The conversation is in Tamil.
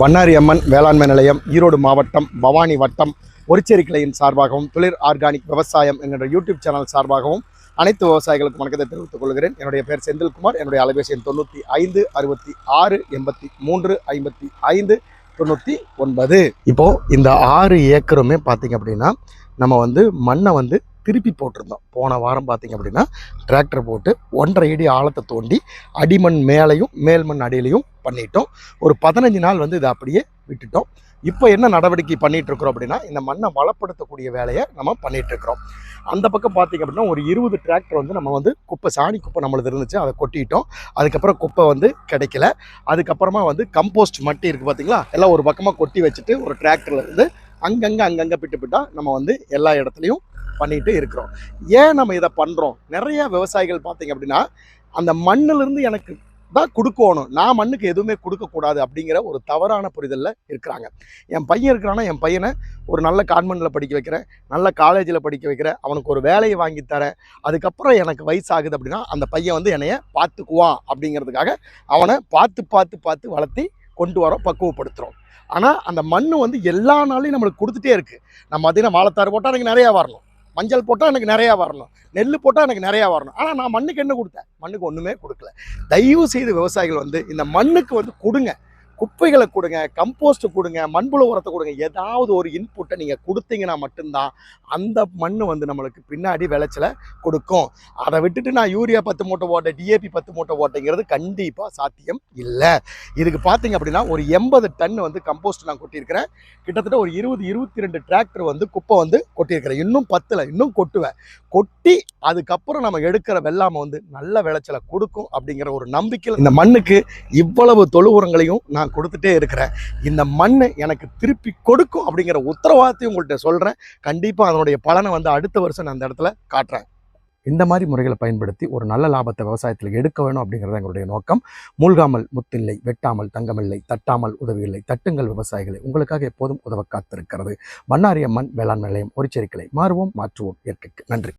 பண்ணாரி அம்மன் வேளாண்மை நிலையம் ஈரோடு மாவட்டம் பவானி வட்டம் ஒரிச்சேரி கிளையின் சார்பாகவும் துளிர் ஆர்கானிக் விவசாயம் என்கின்ற யூடியூப் சேனல் சார்பாகவும் அனைத்து விவசாயிகளுக்கும் வணக்கத்தை தெரிவித்துக் கொள்கிறேன். என்னுடைய பேர் செந்தில்குமார். என்னுடைய அலைபேசி எண் தொண்ணூற்றி ஐந்து அறுபத்தி ஆறு எண்பத்தி மூன்று ஐம்பத்தி ஐந்து தொண்ணூற்றி ஒன்பது. இப்போது இந்த ஆறு ஏக்கருமே பார்த்திங்க அப்படின்னா நம்ம வந்து மண்ணை வந்து திருப்பி போட்டிருந்தோம். போன வாரம் பார்த்தீங்க அப்படின்னா டிராக்டர் போட்டு ஒன்றரை அடி ஆழத்தை தோண்டி அடிமண் மேலையும் மேல்மண் அடியிலையும் பண்ணிட்டோம். ஒரு பதினஞ்சு நாள் வந்து இதை அப்படியே விட்டுட்டோம். இப்போ என்ன நடவடிக்கை பண்ணிட்டு இருக்கிறோம் அப்படின்னா இந்த மண்ணை வளப்படுத்தக்கூடிய வேலையை நம்ம பண்ணிட்டு இருக்கிறோம். அந்த பக்கம் பார்த்தீங்க அப்படின்னா ஒரு இருபது டிராக்டர் வந்து நம்ம வந்து குப்பை சாணி குப்பை நம்மளது இருந்துச்சு அதை கொட்டிட்டோம். அதுக்கப்புறம் குப்பை வந்து கிடைக்கல. அதுக்கப்புறமா வந்து கம்போஸ்ட் மட்டி இருக்குது பார்த்தீங்களா எல்லாம் ஒரு பக்கமாக கொட்டி வச்சுட்டு ஒரு டிராக்டர்லேருந்து அங்கங்கே அங்கங்கே பிட்டு பிட்டா நம்ம வந்து எல்லா இடத்துலையும் பண்ணிட்டு இருக்கிறோம். ஏன் நம்ம இதை பண்ணுறோம் நிறைய விவசாயிகள் பார்த்தீங்க அப்படின்னா அந்த மண்ணிலிருந்து எனக்கு தான் கொடுக்கணும். நான் மண்ணுக்கு எதுவுமே கொடுக்கக்கூடாது அப்படிங்கிற ஒரு தவறான புரிதலில் இருக்கிறாங்க. என் பையன் இருக்கிறான்னா என் பையனை ஒரு நல்ல கான்வென்ட்டில் படிக்க வைக்கிறேன் நல்ல காலேஜில் படிக்க வைக்கிறேன் அவனுக்கு ஒரு வேலையை வாங்கி தரேன். அதுக்கப்புறம் எனக்கு வயசாகுது அப்படின்னா அந்த பையன் வந்து என்னைய பார்த்துக்குவான் அப்படிங்கிறதுக்காக அவனை பார்த்து பார்த்து பார்த்து வளர்த்தி கொண்டு வரோம் பக்குவப்படுத்துகிறோம் ஆனால் அந்த மண் வந்து எல்லா நாளையும் நம்மளுக்கு கொடுத்துட்டே இருக்குது நம்ம பார்த்தீங்கன்னா வாழைத்தாறு போட்டால் எனக்கு நிறையா வரணும். மஞ்சள் போட்டால் எனக்கு நிறையா வரணும். நெல் போட்டால் எனக்கு நிறையா வரணும். ஆனால் நான் மண்ணுக்கு என்ன கொடுத்தேன்? மண்ணுக்கு ஒன்றுமே கொடுக்கல. தயவு செய்து விவசாயிகள் வந்து இந்த மண்ணுக்கு வந்து கொடுங்க. குப்பைகளை கொடுங்க கம்போஸ்ட் கொடுங்க மண்புழு உரத்தை கொடுங்க. ஏதாவது ஒரு இன்புட்டை நீங்கள் கொடுத்தீங்கன்னா மட்டும்தான் அந்த மண் வந்து நம்மளுக்கு பின்னாடி விளைச்சலை கொடுக்கும். அதை விட்டுட்டு நான் யூரியா பத்து மூட்டை ஓட்டை டிஏபி பத்து மூட்டை ஓட்டைங்கிறது கண்டிப்பாக சாத்தியம் இல்லை. இதுக்கு பார்த்தீங்க அப்படின்னா ஒரு எண்பது டன் வந்து கம்போஸ்ட் நான் கொட்டியிருக்கிறேன். கிட்டத்தட்ட ஒரு இருபது இருபத்தி ரெண்டு டிராக்டர் வந்து குப்பை வந்து கொட்டியிருக்கிறேன். இன்னும் பத்தில் இன்னும் கொட்டுவேன். கொட்டி அதுக்கப்புறம் நம்ம எடுக்கிற வெள்ளாமை வந்து நல்ல விளைச்சலை கொடுக்கும் அப்படிங்கிற ஒரு நம்பிக்கையில் இந்த மண்ணுக்கு இவ்வளவு தொழு உரங்களையும் நான் கொடுத்துட்டே இருக்கிறேன். இந்த மண் எனக்கு திருப்பி கொடுக்கும் அப்படிங்கிற உத்தரவாதத்தையும் உங்கள்கிட்ட சொல்கிறேன் கண்டிப்பாக அதனுடைய பலனை வந்து அடுத்த வருஷம் நான் அந்த இடத்துல காட்டுறேன். இந்த மாதிரி முறைகளை பயன்படுத்தி ஒரு நல்ல லாபத்தை விவசாயத்தில் எடுக்க வேணும் அப்படிங்கிறது எங்களுடைய நோக்கம். மூழ்காமல் முத்தில்லை வெட்டாமல் தங்கமில்லை தட்டாமல் உதவியில்லை தட்டுங்கள் விவசாயிகளை. உங்களுக்காக எப்போதும் உதவ காத்திருக்கிறது. வண்ணாரியம்மன் வேளாண் நிலையம் ஒரு மாறுவோம் மாற்றுவோம் இயற்கைக்கு. நன்றி.